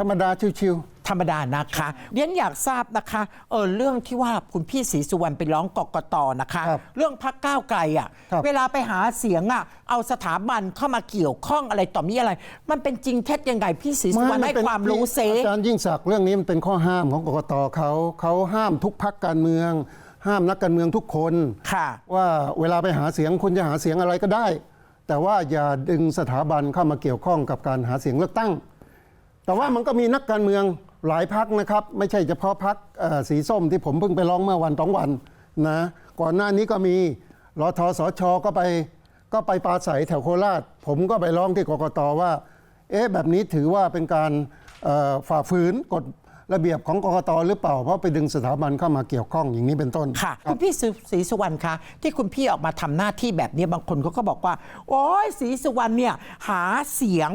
ธรรมดาชิวธรรมดานะคะเรียนอยากทราบนะคะเออเรื่องที่ว่าคุณพี่ศรีสุวรรณไปร้องกกตนะคะ ครับเรื่องพักก้าวไกลอะครับ เวลาไปหาเสียงอะเอาสถาบันเข้ามาเกี่ยวข้องอะไรต่อมีอะไร มันเป็นจริงเท็จยังไงพี่ศรีๆสุวรรณให้เป็นความรู้เซ อาจารย์ยิ่งศักดิ์เรื่องนี้มันเป็นข้อห้ามของกกตเขาเขาห้ามทุกพักการเมือง ห้ามนักการเมืองทุกคน ค่ะ ว่าเวลาไปหาเสียงคุณจะหาเสียงอะไรก็ได้ แต่ว่าอย่าดึงสถาบันเข้ามาเกี่ยวข้องกับการหาเสียงเลือกตั้ง แต่ว่ามันก็มีนักการเมืองหลายพักนะครับ ไม่ใช่เฉพาะพักสีส้มที่ผมเพิ่งไปร้องเมื่อวันสองวันนะก่อนหน้านี้ก็มีรอทสชอก็ไปก็ไปปลาใสแถวโคราช ผมก็ไปร้องที่กกตว่า เอ๊ะแบบนี้ถือว่าเป็นการฝ่าฝืนกฎ ระเบียบของกกตหรือเปล่า เพราะไปดึงสถาบันเข้ามาเกี่ยวข้องอย่างนี้เป็นต้นค่ะคุณพี่ศรีสุวรรณคะที่คุณพี่ออกมาทำหน้าที่แบบนี้บางคนเขาก็บอกว่า โอ้ยศรีสุวรรณเนี่ยหาเสียง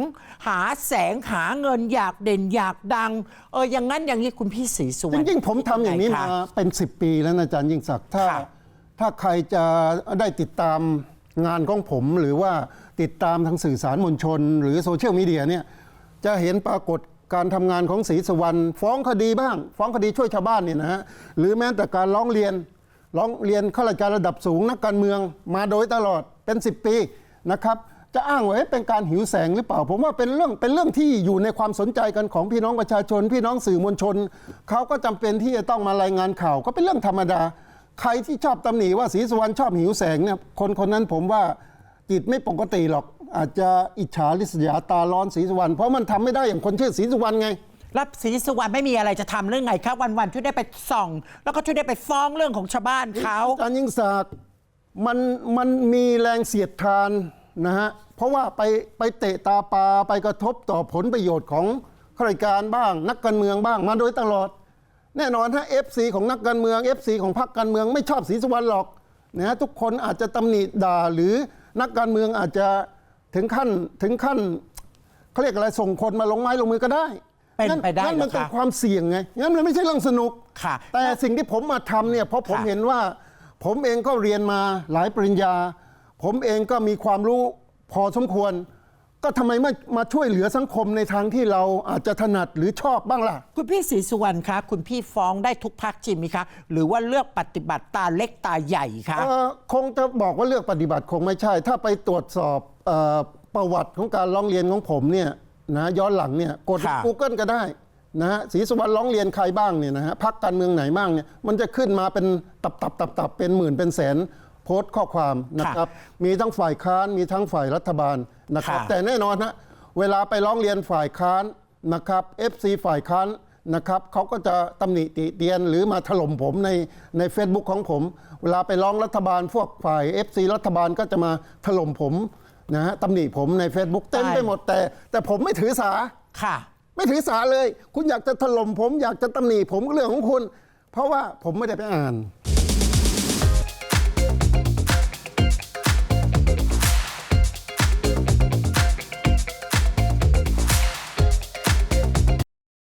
หาแสงหาเงินอยากเด่นอยากดังเอออย่างนั้นอย่างนี้คุณพี่ศรีสุวรจรณริงๆผมทำอย่างนี้คิดมาไคะเป็น 10 ปีแล้วนะอาจารย์ยิ่งศักดิ์ถ้าค่ะถ้าใครจะได้ติดตามงานของผมหรือว่าติดตามทางสื่อสารมวลชน หรือโซเชียลมีเดียเนี่ยจะเห็นปรากฏ การทำงานของศรีสุวรรณฟ้องคดีบ้าง ฟ้องคดีช่วยชาวบ้านเนี่ยนะฮะหรือแม้แต่การร้องเรียนร้องเรียนข้าราชการระดับสูงนักการเมืองมาโดยตลอดเป็น 10 ปีนะครับจะอ้างว่าเป็นการหิวแสงหรือเปล่า ผมว่าเป็นเรื่องเป็นเรื่องที่อยู่ในความสนใจกันของพี่น้องประชาชน พี่น้องสื่อมวลชนเขาก็จำเป็นที่จะต้องมารายงานข่าว ก็เป็นเรื่องธรรมดา ใครที่ชอบตำหนิว่าศรีสุวรรณชอบหิวแสงเนี่ยคนคนนั้นผมว่าจิตไม่ปกติหรอก อาจจะอิจฉาริษยาตาร้อนศรีสุวรรณเพราะมันทำไม่ได้อย่างคนชื่อศรีสุวรรณไง รับศรีสุวรรณไม่มีอะไรจะทำเรื่องไงครับวันๆช่วยได้ไปส่อง แล้วก็ช่วยได้ไปฟ้องเรื่องของชาวบ้านเขา อาจารย์ยิ่งศักดิ์มันมันมีแรงเสียดทานนะฮะเพราะว่าไปไปเตะตาปลาไปกระทบต่อผลประโยชน์ของข้าราชการบ้าง นักการเมืองบ้างมาโดยตลอด แน่นอนถ้า FC ของนักการเมือง FC ของพรรคการเมืองไม่ชอบศรีสุวรรณหรอกนะฮะทุกคนอาจจะตำหนิด่าหรือนักการเมืองอาจจะ ถึงขั้นถึงขั้นเขาเรียกอะไรส่งคนมาลงไม้ลงมือก็ได้เป็นไปได้งั้นมันเหรอคะเป็นความเสี่ยงไงงั้นมันไม่ใช่เรื่องสนุกค่ะ แต่สิ่งที่ผมมาทำเนี่ยเพราะผมค่ะเห็นว่า ผมเองก็เรียนมาหลายปริญญา ผมเองก็มีความรู้พอสมควร ก็ทำไมไม่มาช่วยเหลือสังคมในทางที่เราอาจจะถนัดหรือชอบบ้างล่ะ คุณพี่ศรีสุวรรณคะคุณพี่ฟ้องได้ทุกพักจริงไหมคะ หรือว่าเลือกปฏิบัติตาเล็กตาใหญ่คะ เอ่อคงจะบอกว่าเลือกปฏิบัติคงไม่ใช่ ถ้าไปตรวจสอบเออประวัติของการร้องเรียนของผมเนี่ยนะย้อนหลังเนี่ยกด ค่ะ Google ก็ได้นะฮะศรีสุวรรณร้องเรียนใครบ้างเนี่ยนะฮะพักการเมืองไหนบ้างเนี่ยมันจะขึ้นมาเป็นตับตับตับตับเป็นหมื่นเป็นแสน โพสต์ข้อความนะครับ มีทั้งฝ่ายค้านมีทั้งฝ่ายรัฐบาลนะครับค่ะแต่แน่นอนฮะเวลาไปร้องเรียนฝ่ายค้านนะครับ FC ฝ่ายค้านนะครับเขาก็จะตำหนิติเตียนหรือมาถล่มผมในใน Facebook ของผม เวลาไปร้องรัฐบาลพวกฝ่าย FC รัฐบาลก็จะมาถล่มผมนะฮะตำหนิผมใน Facebook เต็มไปหมดแต่ แต่ผมไม่ถือสาค่ะ ไม่ถือสาเลย คุณอยากจะถล่มผม อยากจะตำหนิผมก็เรื่องของคุณ เพราะว่าผมไม่ได้ไปอ่าน